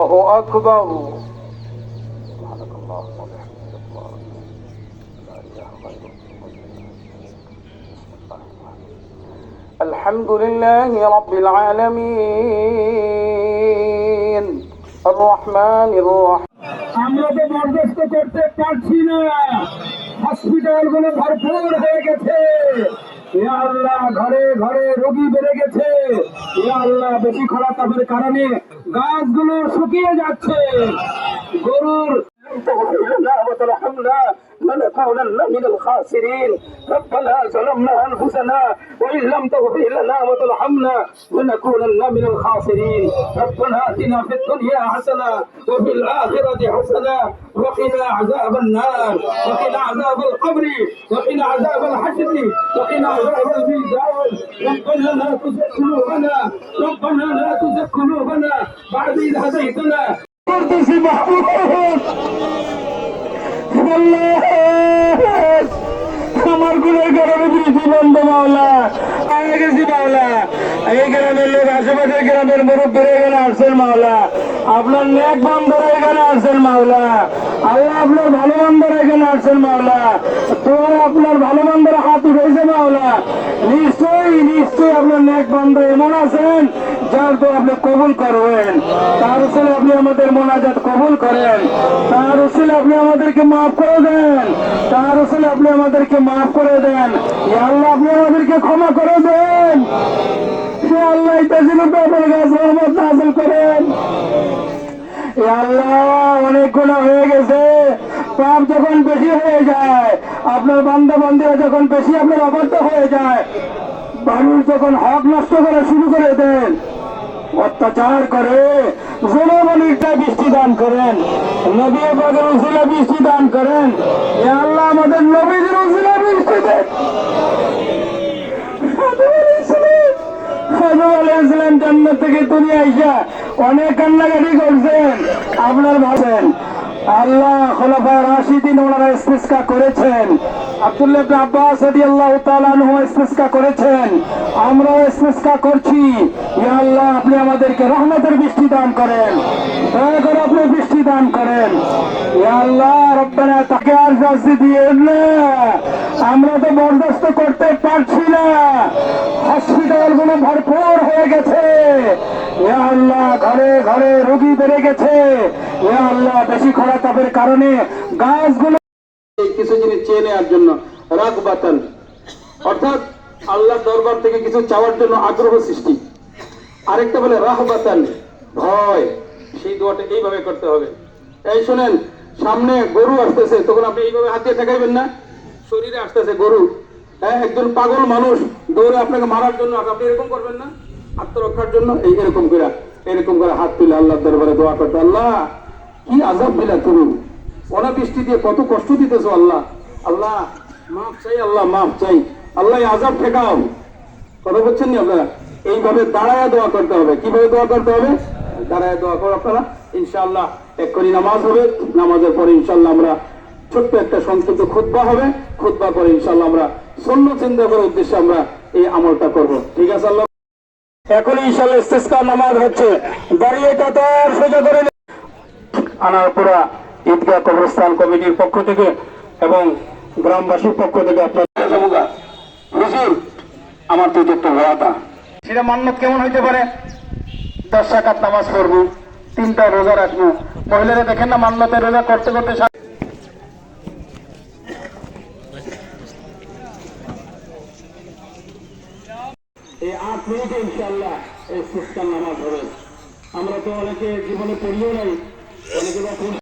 الله أكبر سبحانك اللهم وبحمدك الله لا إله غيرك الحمد لله رب العالمين الرحمن الرحيم আমরা তো বরদাস্ত করতে পারছি না হসপিটাল গুলো ভরপুর হয়ে গেছে ঘরে ঘরে রোগী বেড়ে গেছে। আল্লাহ বেশি খরা তাপের কারণে গাছগুলো শুকিয়ে যাচ্ছে। গরুর تجعلنا من الخاسرين. ربنا ظلمنا أنفسنا وإن لم تغفر لنا وترحمنا لنكونن من الخاسرين. ربنا آتنا في الدنيا حسنة وفي الآخرة حسنة وقنا عذاب النار. وقنا عذاب القبر. وقنا عذاب الحشر وقنا عذاب الميزان. ربنا لا تزك قلوبنا. ربنا لا تزك قلوبنا بعد إذ هديتنا. قدس محمود والله আমার গুণের কারণে বৃষ্টি বন্ধ মাওলা। আগে গেছি মাওলা, এই গ্রামের লোক আশেপাশের গ্রামের মুরব্বীরা এখানে আসছেন মাওলা। আপনার নেক বন্ধরা এখানে আসছেন মাওলা। আল্লাহ আপনার ভালো বন্ধরা এখানে আসছেন মাওলা। তোমার আপনার ভালো বন্ধরা হাত উঠেছে মাওলা। নিশ্চয়ই নিশ্চয়ই আপনার নেক বন্ধ এমন আছেন যার তো আপনি কবুল করবেন। তার উসিলে আপনি আমাদের মোনাজাত কবুল করেন। তার উসিলে আপনি আমাদেরকে মাফ করে দেন। তার উসিলে আপনি আমাদেরকে মাফ করে দেন। আল্লাহ, আপনি আমাদেরকে ক্ষমা করে দেন। আল্লাহ তাজিল আপনার কাছে রহমত নাজিল করেন। আল্লাহ গুণা হয়ে গেছে। পাপ যখন বেশি হয়ে যায়, আপনার বান্ধব বান্ধবীরা যখন বেশি আপনার অবাধ্য হয়ে যায়, মানুষ যখন হক নষ্ট করা শুরু করে দেন, অত্যাচার করে জনগণিকটা বৃষ্টি দান করেন, নবী পাকের উসিলা বৃষ্টি দান করেন আল্লাহ আমাদের নবীদের উসিলা বৃষ্টি দেন। ইসলাম জান্নাত থেকে দুনিয়া আইসা অনেক কান্নাকাটি করছেন। আপনার ভাবেন, আল্লাহ খোলাফা রাশিদিন ওনারা ইস্তিস্কা করেছেন। আব্দুল্লাহ আব্বাস রাদিয়াল্লাহু তাআলা আনহু ইস্তিস্কা করেছেন। আমরাও ইস্তিস্কা করছি। ইয়া আল্লাহ, আপনি আমাদেরকে রহমতের বৃষ্টি দান করেন। দয়া করে আপনি বৃষ্টি দান করেন। ইয়া আল্লাহ, রব্বানা, তাকে আর শাস্তি দিয়েন না। আমরা তো বরদাস্ত করতে পারছি না। হসপিটালগুলো ভরপুর হয়ে গেছে। আল্লাহ, ঘরে ঘরে রোগী বেড়ে গেছে। ইয়া আল্লাহ, বেশি খরা তাপের কারণে গাছগুলো কিছু জিনিস চেয়ে নেওয়ার জন্য রাগ বাতান অর্থাৎ আল্লাহ দরবার থেকে কিছু চাওয়ার জন্য আগ্রহ সৃষ্টি। আরেকটা বলে রাহবাতান ভয়। সেই দোয়াটা এইভাবে করতে হবে। এই শোনেন, সামনে গরু আসতেছে, তখন আপনি এইভাবে হাত দিয়ে ঠেকাইবেন না? শরীরে আসতেছে গরু। হ্যাঁ একজন পাগল মানুষ দৌড়ে আপনাকে মারার জন্য আপনি এরকম করবেন না? আত্মরক্ষার জন্য এই এরকম করে এরকম করে হাত তুলে আল্লাহর দরবারে দোয়া করতে, আল্লাহ, কি আজাব দিলা তুমি? অনাবৃষ্টি দিয়ে কত কষ্ট দিতেছো আল্লাহ। আল্লাহ, মাফ চাই, আল্লাহ, মাফ চাই। আল্লাহ আজাব ঠেকাও। কথা বলছেন নি আপনারা? এইভাবে দাঁড়ায় দোয়া করতে হবে। কীভাবে দোয়া করতে হবে? দাঁড়ায় দোয়া করো আপনারা। ইনশাআল্লাহ, এক্ষুনি নামাজ হবে। নামাজের পরে ইনশাআল্লাহ আমরা ছোট্ট একটা সংক্ষিপ্ত খুতবা হবে। খুতবা করে ইনশাআল্লাহ আমরা শূন্য চিন্তা করার উদ্দেশ্যে আমরা এই আমলটা করব। ঠিক আছে আল্লাহ? এখন ইনশাআল্লাহ ইস্তেস্কা নামাজ হচ্ছে। দাঁড়িয়ে কাতার, সোজা করে ঈদগাহ কবরস্থান কমিটির পক্ষ থেকে এবং গ্রামবাসীর পক্ষ থেকে আপনার আমার তো সেটা মান্যত কেমন হইতে পারে? দশ নামাজ পড়ব, তিনটা রোজা রাখব। মহিলারা দেখেন না মান্যতের রোজা করতে করতে এই আট মিনিটে ইনশাল্লাহ এই সুস্কার নামাজ হবে। আমরা তো অনেকে জীবনে পড়িও নাই, অনেকে